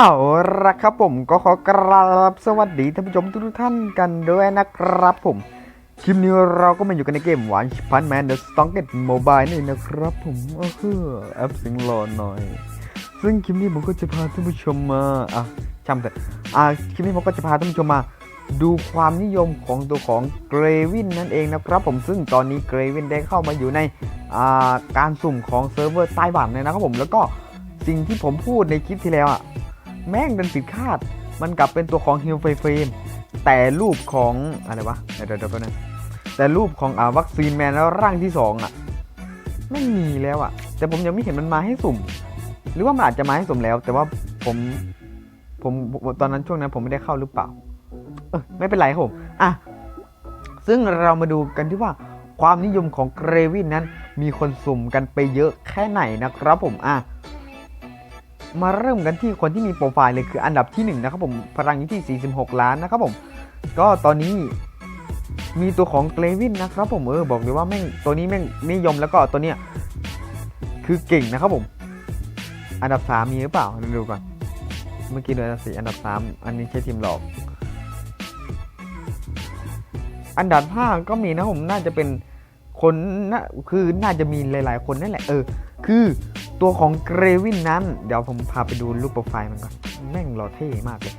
เอาละครับผมก็ขอกราบสวัสดีท่านผู้ชมทุกท่านกันด้วยนะครับผม คลิปนี้เราก็มาอยู่กันในเกมหวานพันแมนเดอะสตองเก็ตโมบายนี่นะครับผมเออแอปสิงรอหน่อย ซึ่งคลิปนี้ผมก็จะพาท่านผู้ชมมาอะจำแต่อะคลิปนี้ผมก็จะพาท่านผู้ชมมา ดูความนิยมของตัวของเกรวินนั่นเองนะครับผมซึ่งตอนนี้เกรวินได้เข้ามาอยู่ในอ่าการสุ่มของเซิร์ฟเวอร์ไต้หวันเลยนะครับผมแล้วก็สิ่งที่ผมพูดในคลิปที่แล้วอะ แม่งดันผิดคาด มันกลับเป็นตัวของฮิลไฟเฟรมแต่รูปของอะไรวะเดี๋ยวเดี๋ยวนะแต่รูปของอ่าวัคซีนแมนแล้วร่างที่สองอะไม่มีแล้วอะ แต่ผมยังไม่เห็นมันมาให้สุ่ม หรือว่ามันอาจจะมาให้สุ่มแล้ว แต่ว่าผมผมตอนนั้นช่วงนั้นผมไม่ได้เข้าหรือเปล่า เออไม่เป็นไรผมอะซึ่งเรามาดูกันที่ว่าความนิยมของเกรวินนั้น มีคนสุ่มกันไปเยอะแค่ไหนนะครับผมอะ มาเริ่มกันที่คนที่มีโปรไฟล์เลยคืออันดับที่1นะครับผมพลังอยู่ที่ 46 ล้านนะครับผมก็ตอนนี้มีตัวของเกรวินนะครับผมเออบอกเลยว่าแม่งตัวนี้แม่งนิยมแล้วก็ตัวเนี้ยคือเก่งนะครับผม อันดับ 3 มีหรือเปล่าเดี๋ยวดูก่อนเมื่อกี้เลยอันดับสี่อันดับ 3 อันนี้ใช่ทีมหลอก อันดับ 5 ก็มีนะผมน่าจะเป็นคนนะคือน่าจะมีหลาย ๆ คนนั่นแหละเออ คือ ตัวของเกรวินนั้น เดี๋ยวผมพาไปดูรูปโปรไฟล์มันก่อน แม่งหล่อเท่มากเลย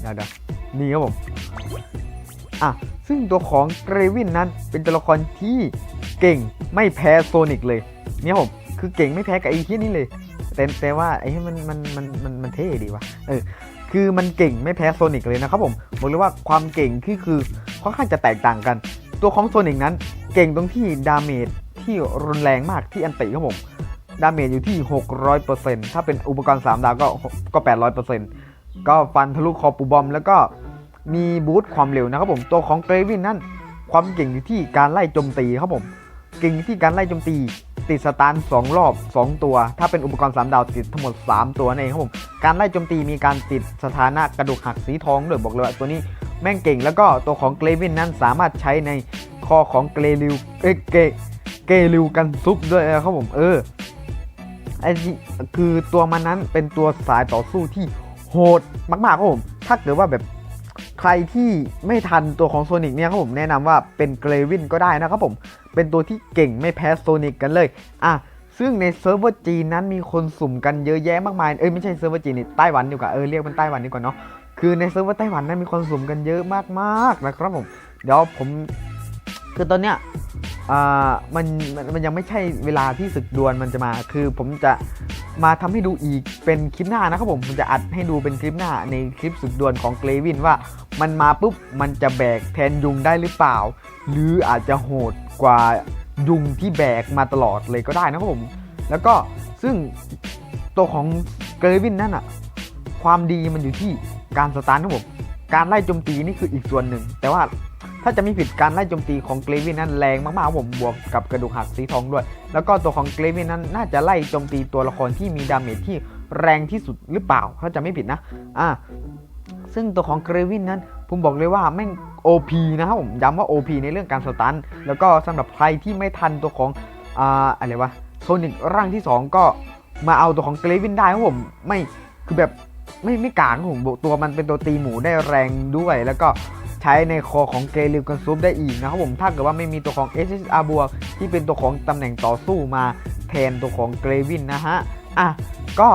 เดี๋ยวเดี๋ยวนี่ครับผม อะ ซึ่งตัวของเกรวินนั้นเป็นตัวละครที่เก่งไม่แพ้โซนิกเลย เนี่ยผม คือเก่งไม่แพ้กับไอ้ที่นี่เลย แต่แต่ว่าไอ้ที่มันมันมันมันมันเท่ดีว่ะเออ คือมันเก่งไม่แพ้โซนิกเลยนะครับผม บอกเลยว่าความเก่งที่คือค่อนข้างจะแตกต่างกัน ตัวของโซนิกนั้นเก่งตรงที่ดาเมจที่รุนแรงมากที่อันติครับผม ดาเมจอยู่ที่ 600%ถ้าเป็นอุปกรณ์3ดาวก็ก็800%ก็ฟันทะลุคอปูบอม แล้วก็มีบูสต์ความเร็วนะครับผมตัวของเกรวินนั่นความเก่งอยู่ที่การไล่โจมตีครับผมเก่งที่การไล่โจมตีติดสตาร์ท2รอบ 2 ตัว ถ้าเป็นอุปกรณ์ 3 ดาวติดทั้งหมด 3 ตัวนั่นเองครับผม การไล่โจมตีมีการติดสถานะกระดูกหักสีทองด้วยบอกเลยว่าตัวนี้แม่งเก่งแล้วก็ตัวของเกรวินนั้นสามารถใช้ในคอของเกรลิวเอ้เกเกลิวกันซุปด้วยนะครับผมเออ ไอ้นี่คือตัวมันนั้นเป็นตัวสายต่อสู้ที่โหดมากๆครับผม ถ้าเกิดว่าแบบใครที่ไม่ทันตัวของโซนิกเนี่ยครับผมแนะนำว่าเป็นเกรวินก็ได้นะครับผม เป็นตัวที่เก่งไม่แพ้โซนิกกันเลย อะ ซึ่งในเซิร์ฟเวอร์จีนนั้นมีคนสุ่มกันเยอะแยะมากมาย เอ้ยไม่ใช่เซิร์ฟเวอร์จีนนี่ไต้หวันดีกว่า เออเรียกมันไต้หวันดีกว่าเนาะ คือในเซิร์ฟเวอร์ไต้หวันนั้นมีคนสุ่มกันเยอะมากๆนะครับผม เดี๋ยวผม คือตอนเนี้ย มันมันยังไม่ใช่เวลาที่ศึกดวลมันจะมา คือผมจะมาทำให้ดูอีกเป็นคลิปหน้านะครับผมผมจะอัดให้ดูเป็นคลิปหน้าในคลิปศึกดวลของเกรวินว่า มันมาปุ๊บมันจะแบกแทนยุงได้หรือเปล่า หรืออาจจะโหดกว่ายุงที่แบกมาตลอดเลยก็ได้นะครับผม แล้วก็ซึ่งตัวของเกรวินนั่นอะความดีมันอยู่ที่การสตาร์ทนะครับผมการไล่โจมตีนี่คืออีกส่วนหนึ่ง แต่ว่า ถ้าจะไม่ผิดการไล่โจมตีของเกรวินนั้นแรงมากๆผมบวกกับกระดูกหักสีทองด้วย แล้วก็ตัวของเกรวินนั้นน่าจะไล่โจมตีตัวละครที่มีดาเมจที่แรงที่สุดหรือเปล่าถ้าจะไม่ผิดนะอ่าซึ่งตัวของเกรวินนั้นผมบอกเลยว่าแม่ง OP นะครับผมย้ำว่า OP ในเรื่องการสตันแล้วก็สำหรับใครที่ไม่ทันตัวของอ่าอะไรวะโซนิกร่างที่ 2 ก็มาเอาตัวของเกรวินได้ครับผมไม่คือแบบไม่ไม่กลางครับผมตัวมันเป็นตัวตีหมูได้แรงด้วยแล้วก็ ใช้ในคอของเกลิวกันซุปได้อีกนะครับผมถ้าเกิดว่าไม่มีตัวของ SSR บวกที่เป็นตัวของตำแหน่งต่อสู้มาแทนตัวของเกรวินนะฮะอะก็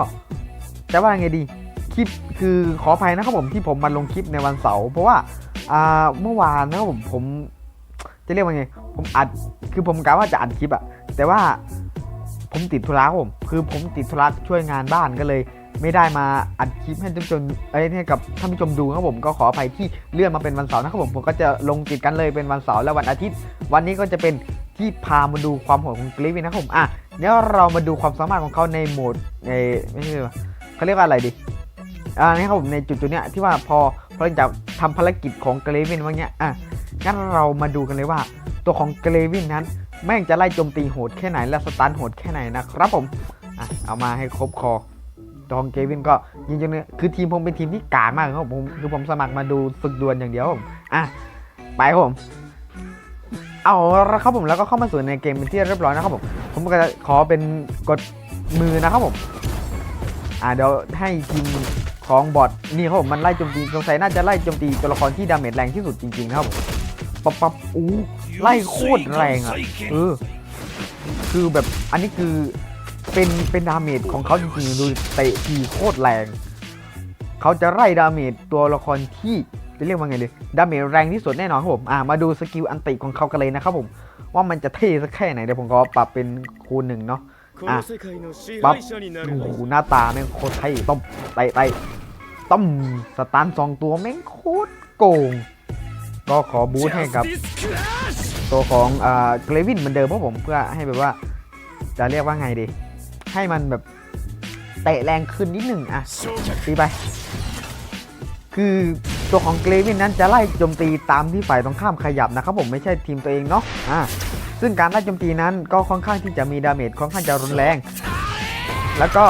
จะว่าไงดีคลิปคือขออภัยนะครับผมที่ผมมาลงคลิปในวันเสาร์เพราะว่าอ่าเมื่อวานนะครับผมผมจะเรียกว่าไงผมอัดคือผมกะว่าจะอัดคลิปอะแต่ว่า ผมติดธุระผมคือผมติดธุระช่วยงานบ้านก็เลย ไม่ได้มาอัดคลิปให้ท่านผู้ชมเอ้ยให้กับท่านผู้ชมดูครับผมก็ขออภัยที่เลื่อนมาเป็นวันเสาร์นะครับผมผมก็จะลงติดกันเลยเป็นวันเสาร์และวันอาทิตย์ วันนี้ก็จะเป็นที่พามาดูความโหดของกลิฟนะครับผมอะเดี๋ยวเรามาดูความสามารถของเขาในโหมดในไม่ใช่ว่าเขาเรียกว่าอะไรดีอ่านี่ครับผมในจุดจุดๆเนี้ยที่ว่าพอพอหลังจากทำภารกิจของเกรวินว่าเนี้ยอะงั้นเรามาดูกันเลยว่า ตัวของเกรวินนั้น แม่งจะไล่โจมตีโหดแค่ไหนและสตันโหดแค่ไหนนะครับผมอะเอามาให้ครบคอดองเกวินก็จริงๆเนี่ยคือทีมผมเป็นทีมที่กากมากครับผมคือผมสมัครมาดูฝึกดวลอย่างเดียวผมอะไปครับผมเอาละครับผมแล้วก็เข้ามาสู่ในเกมเป็นที่เรียบร้อยนะครับผมผมก็จะขอเป็นกดมือนะครับผมอ่าเดี๋ยวให้ทีมของบอทนี่ครับผมมันไล่โจมตีสงสัยน่าจะไล่โจมตีตัวละครที่ดาเมจแรงที่สุดจริงๆนะครับผมปั๊บปั๊บอู้ ไล่โคตรแรงอะเออคือแบบอันนี้คือเป็นเป็นดาเมจของเขาจริงๆดูเตะทีโคตรแรง เขาจะไล่ดาเมจตัวละครที่จะเรียกว่าไงเลยดาเมจแรงที่สุดแน่นอนครับผมอ่ามาดูสกิลอันติของเขากันเลยนะครับผมว่ามันจะเท่สักแค่ไหนเดี๋ยวผมก็ปรับเป็นคูณหนึ่งเนาะอะปั๊บโอ้หน้าตาแม่งโคตรไทยต้มไตไตต้มสตาร์สองตัวแม่งโคตรโกง ก็ขอบูทให้กับ ตัวของเกรวินเหมือนเดิมเพราะผมเพื่อให้แบบว่าจะเรียกว่าไงดี ให้มันแบบเตะแรงขึ้นนิดหนึ่งอะตีไป คือตัวของเกรวินนั้นจะไล่โจมตีตามที่ฝ่ายตรงข้ามขยับนะครับผมไม่ใช่ทีมตัวเองเนาะอ่าซึ่งการไล่โจมตีนั้นก็ค่อนข้างที่จะมีดาเมจค่อนข้างจะรุนแรง แล้วก็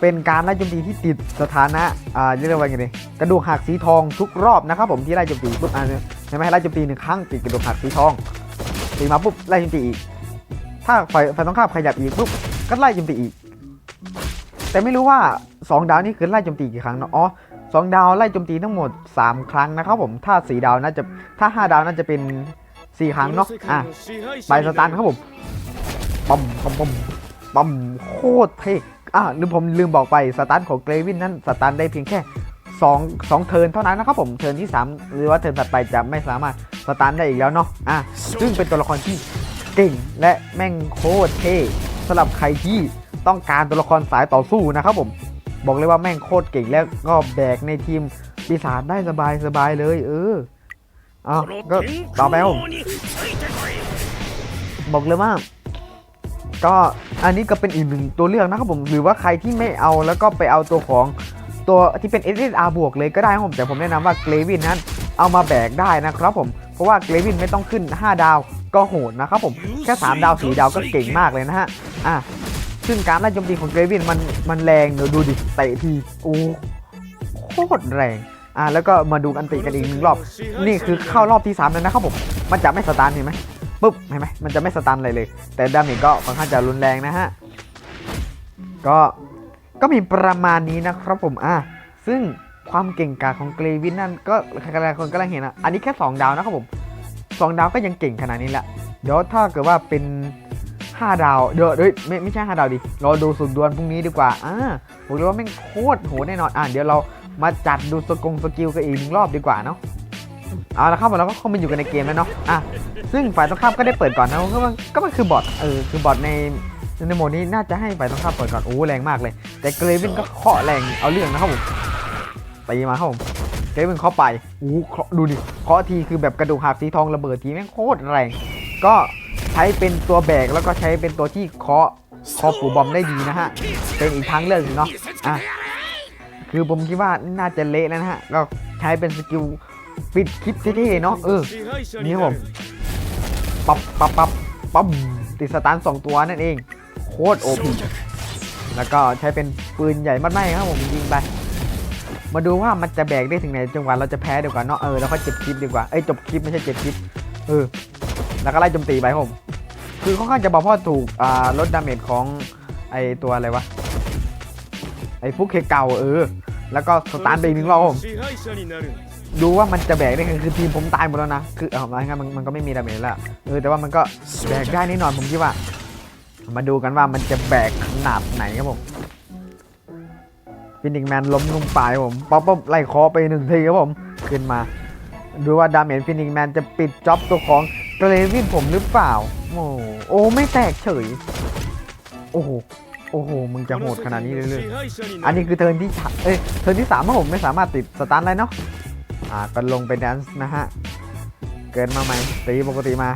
เป็นการไล่โจมตีที่ติดสถานะอ่าเรียกว่าไงดีกระดูกหักสีทองทุกรอบนะครับผมที่ไล่โจมตีปุ๊บอ่า ช่ไหมไล่จมตีหนึ่งครั้งติดกระดูกหักสีทองตีมาปุ๊บไล่จมตีอีก ถ้าไฟไฟต้องข้ามขยับอีกปุ๊บก็ไล่จมตีอีก แต่ไม่รู้ว่า 2 ดาวนี่คือไล่จมตีกี่ครั้งเนาะอ๋อสองดาวไล่จมตีทั้งหมด 3 ครั้งนะครับผมถ้า4ดาวน่าจะถ้า 5 ดาวน่าจะเป็น 4 ครั้งเนาะอะไปสตาร์ทครับผมปั๊มปั๊มปั๊มปัมโคตรเท่อะลืมผมลืมบอกไปสตาร์ทของเกรวินนั้นสตาร์ทได้เพียงแค่ 2 2เทิร์นเท่านั้นนะครับผมเทิร์นที่ 3 หรือว่าเทิร์นถัดไปจะไม่สามารถสตาร์ทได้อีกแล้วเนาะอะซึ่งเป็นตัวละครที่เก่งและแม่งโคตรเท่สำหรับใครที่ต้องการตัวละครสายต่อสู้นะครับผมบอกเลยว่าแม่งโคตรเก่งแล้วก็แบกในทีมปีศาจได้สบายสบายเลย เอออะก็ต่อไปผมบอกเลยว่าก็อันนี้ก็เป็นอีกหนึ่งตัวเลือกนะครับผมหรือว่าใครที่ไม่เอาแล้วก็ไปเอาตัวของ ตัวที่เป็น SSR บวกเลยก็ได้ครับผมแต่ผมแนะนำว่าเกรวินนั้นเอามาแบกได้นะครับผมเพราะว่าเกรวินไม่ต้องขึ้น 5 ดาวก็โหดนะครับผมแค่3ดาว4ดาวก็เก่งมากเลยนะฮะอะซึ่งการไล่โจมตีของเกรวินมันมันแรงเดี๋ยวดูดิเตะทีโอ้โคตรแรงอะแล้วก็มาดูอันติกันอีกหนึ่งรอบ นี่คือเข้ารอบที่3แล้วนะครับผมมันจะไม่สตาร์ทเห็นไหมปุ๊บเห็นไหมมันจะไม่สตันอะไรเลย แต่ดาเมจก็ค่อนข้างจะรุนแรงนะฮะ ก็ ก็มีประมาณนี้นะครับผมอะซึ่งความเก่งกาจของเกรวินนั่นก็หลายๆคนกำลังเห็นอะอันนี้แค่ 2 ดาวนะครับผม 2 ดาวก็ยังเก่งขนาดนี้แหละเดี๋ยวถ้าเกิดว่าเป็น 5 ดาวเดี๋ยวเฮ้ยไม่ไม่ใช่ 5 ดาวดิรอดูสุดดวลพรุ่งนี้ดีกว่าอ่าบอกเลยว่าแม่งโคตรโหดแน่นอนอะเดี๋ยวเรามาจัดดูสกงสกิลกันอีกหนึ่งรอบดีกว่าเนาะเอาละครับเราก็เข้ามาอยู่กันในเกมแล้วเนาะอะซึ่งฝ่ายตรงข้ามก็ได้เปิดก่อนนะก็มันก็มันคือบอทเออคือบอทใน ในโหมดนี้น่าจะให้ไปต้องข้ามเปิดก่อนโอ้แรงมากเลย แต่เกรวินก็เคาะแรงเอาเรื่องนะครับผมตีมาครับผมเกรวินเคาะไปโอ้ดูดิเคาะทีคือแบบกระดูกหักสีทองระเบิดทีแม่งโคตรแรง ก็ใช้เป็นตัวแบกแล้วก็ใช้เป็นตัวที่เคาะเคาะปูบอมได้ดีนะฮะเป็นอีกทางเลือกเนาะอะคือผมคิดว่าน่าจะเละแล้วนะฮะก็ใช้เป็นสกิลปิดคลิปที่เนาะเออนี่ครับผมปั๊บปับปั๊บปั๊บติดสตาร์สองตัวนั่นเอง โคตรโอพีแล้วก็ใช้เป็นปืนใหญ่มัดไม้ครับผมยิงไป มาดูว่ามันจะแบกได้ถึงไหนจังหวะเราจะแพ้ดีกว่าเนาะเออแล้วก็เจ็บคลิปดีกว่าเอ้ยจบคลิปไม่ใช่เจ็บคลิปเออแล้วก็ไล่โจมตีไปผม คือค่อนข้างจะบอกพ่อถูกอ่าลดดาเมจของไอตัวอะไรวะไอฟุกเคเก่าเออ แล้วก็สตาร์ไปหนึ่งรอบผมดูว่ามันจะแบกได้คือทีมผมตายหมดแล้วนะคือเอาไงมันมันก็ไม่มีดาเมจแล้วเออแต่ว่ามันก็แบกได้นิดหน่อยผมคิดว่า มาดูกันว่ามันจะแบกขนาดไหนครับผมฟินิกแมนล้มลงไปผมป๊อปป๊อปไล่คอไปหนึ่งทีครับผม ขึ้นมา ดูว่าดาเมจฟินิกแมนจะปิดจ็อบตัวของเกรวินผมหรือเปล่า โอ้โอ้ไม่แตกเฉย โอ้โหโอ้โห มึงจะโหดขนาดนี้เลยอันนี้คือเทินที่เอ้ย เทินที่สามผมไม่สามารถติดสตาร์ทได้เนาะ อ่า ก็ลงไปแดนซ์นะฮะ เกินมาไหมตีปกติมา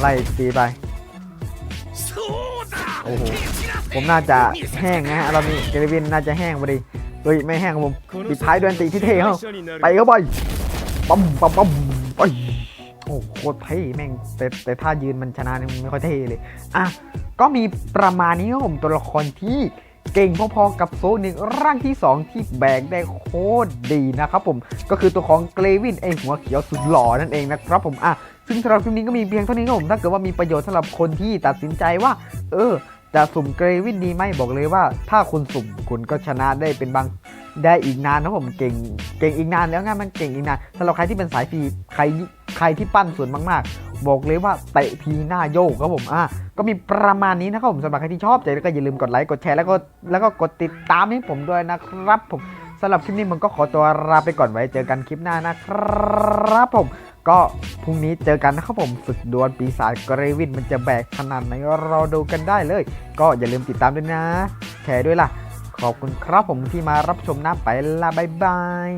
ไล่ตีไป โอ้โห ผมน่าจะแห้งนะฮะเรามีเกลวินน่าจะแห้งพอดีเฮ้ยไม่แห้งผมปิดท้ายด้วยตีที่เท่เขาไปเขาไปปั๊มปั๊มปั๊มไปโอ้โหโคตรเท่แม่งแต่แต่ถ้ายืนมันชนะนี่ไม่ค่อยเท่เลยอะก็มีประมาณนี้ครับผมตัวละครที่เก่งพอๆกับโซนิกร่างที่ 2 ที่แบกได้โคตรดีนะครับผมก็คือตัวของเกรวินไอหัวเขียวสุดหล่อนั่นเองนะครับผมอะ ซึ่งสำหรับคลิปนี้ก็มีเพียงเท่านี้ครับผมถ้าเกิดว่ามีประโยชน์สำหรับคนที่ตัดสินใจว่า เออจะสุ่มเกรวินดีไหมบอกเลยว่า ถ้าคุณสุ่มคุณก็ชนะได้เป็นบางได้อีกนานนะผมเก่งเก่งอีกนานแล้วไงมันเก่งอีกนานสำหรับใครที่เป็นสายฟรีใครใครที่ปั้นส่วนมากๆ บอกเลยว่าเตะทีหน้าโยกครับผมอะก็มีประมาณนี้นะครับผมสำหรับใครที่ชอบใจแล้วก็อย่าลืมกดไลค์กดแชร์แล้วก็แล้วก็กดติดตามให้ผมด้วยนะครับผมสำหรับคลิปนี้มันก็ขอตัวลาไปก่อนไว้เจอกันคลิปหน้านะครับผม ก็พรุ่งนี้เจอกันนะครับผมฝึกดวลปีศาจเกรวินมันจะแบกขนาดไหนเราดูกันได้เลย ก็อย่าลืมติดตามด้วยนะ แชร์ด้วยล่ะ ขอบคุณครับผมที่มารับชมนะไปละบายบาย